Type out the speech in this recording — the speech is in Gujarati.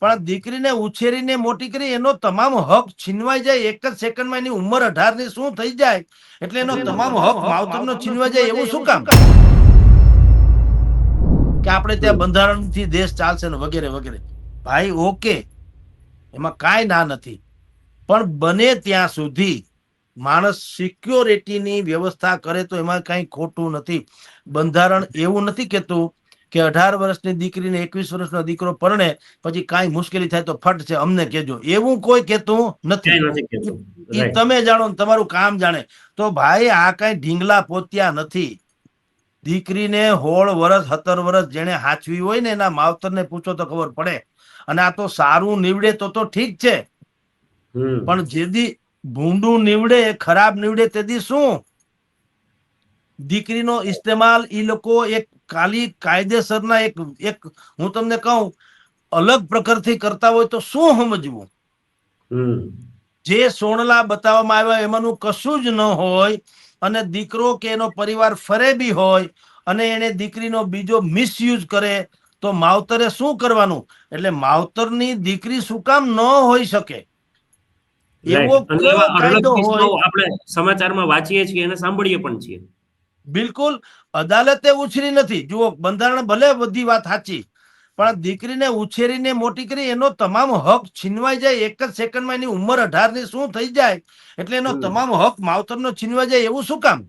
પણ દીકરીને ઉછેરીને મોટી કરી એનો તમામ હક છીનવાઈ જાય. એક જ સેકન્ડમાં એની ઉંમર અઢારની શું થઈ જાય? એટલે એનો તમામ હક માવતરનો છીનવાઈ જાય એવું શું કામ? કે આપણે ત્યાં બંધારણથી દેશ ચાલશે ને વગેરે વગેરે. ભાઈ ઓકે. એમાં કાંઈ ના નથી. પણ બને ત્યાં સુધી માણસ સિક્યોરિટીની વ્યવસ્થા કરે તો એમાં કાંઈ ખોટું નથી. બંધારણ એવું નથી કહેતું કે અઢાર વર્ષની દીકરીને એકવીસ વર્ષનો દીકરો પરણે પછી કાંઈ મુશ્કેલી થાય તો ફટ છે અમને કેજો એવું કોઈ કેતું નથી. એ તમે જાણો ને તમારું કામ જાણે. તો ભાઈ આ કઈ ઢીંગલા પોત્યા નથી. દીકરીને હોળ વરસ હતર વરસ જેને હાચવી હોય ને એના માવતરને પૂછો તો ખબર પડે. અને આ તો સારું નીવડે તો તો ઠીક છે. પણ જેદી ભૂંડું નીવડે ખરાબ નીવડે તેથી શું? દીકરીનો ઇસ્તેમાલ ઈ લોકો એક ખાલી કાયદેસરના એક એક હું તમને કહું અલગ પ્રકારથી કરતા હોય તો શું સમજવું? જે સોણલા બતાવવામાં આવ્યા એમાંનું કશું જ ન હોય અને દીકરો કે એનો પરિવાર ફરે બી હોય અને એને દીકરીનો બીજો મિસયુઝ કરે તો માવતરે શું કરવાનું? એટલે માવતરની દીકરી શું કામ ન હોઈ શકે? એવો કાયદો હોય આપણે સમાચારમાં વાંચીએ છીએ અને સાંભળીએ પણ છીએ. બિલકુલ અદાલતે ઉછરી નથી. જુઓ બંધારણ ભલે બધી વાત સાચી પણ દીકરીને ઉછેરીને મોટી કરી એનો તમામ હક છીનવાઈ જાય. એક જ સેકન્ડમાં એની ઉંમર અઢારની શું થઈ જાય? એટલે એનો તમામ હક માવતરનો છીનવાઈ જાય. એવું શું કામ?